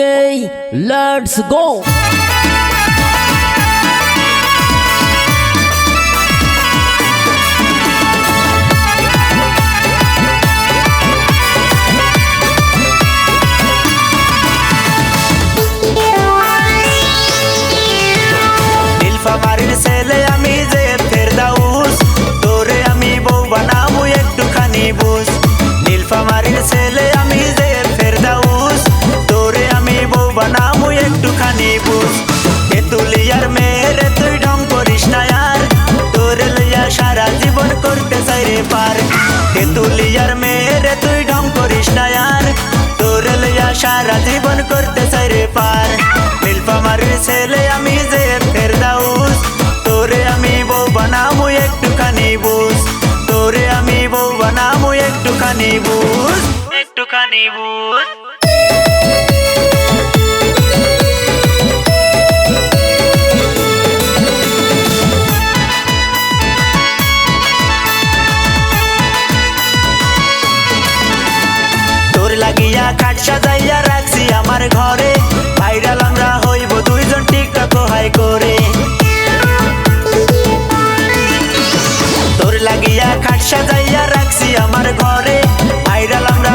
Okay, let's go. পার। তেতুলিয়ার মেয়েরে তুই ঢং করিস না আর। তোর লইয়া সারা জীবন করতে চাই রে পার। নীলফামারীর ছেলে আমি যে ফের দাউস। তোরে আমি বউ বানাবো একটুখানি বুঝ। তোরে আমি বউ বানাবো একটুখানি বুঝ। একটুখানি বুঝ। লাগিয়া খাট সাজাইয়া রাখছি আমার ঘরে। ভাইরাল আমরা হইব দুইজন টিকটক হাই করে। তোর লাগিয়া খাট সাজাইয়া রাখছি আমার ঘরে। ভাইরাল আমরা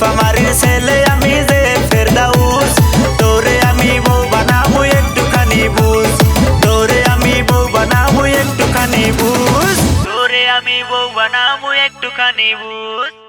পামারির ছেলে আমি যে ফেরদাউস তোরে আমি বউ বানাবো একটুখানি বুঝ তোরে আমি বউ বানাবো একটুখানি বুঝ তোরে আমি বউ বানাবো একটুখানি বুঝ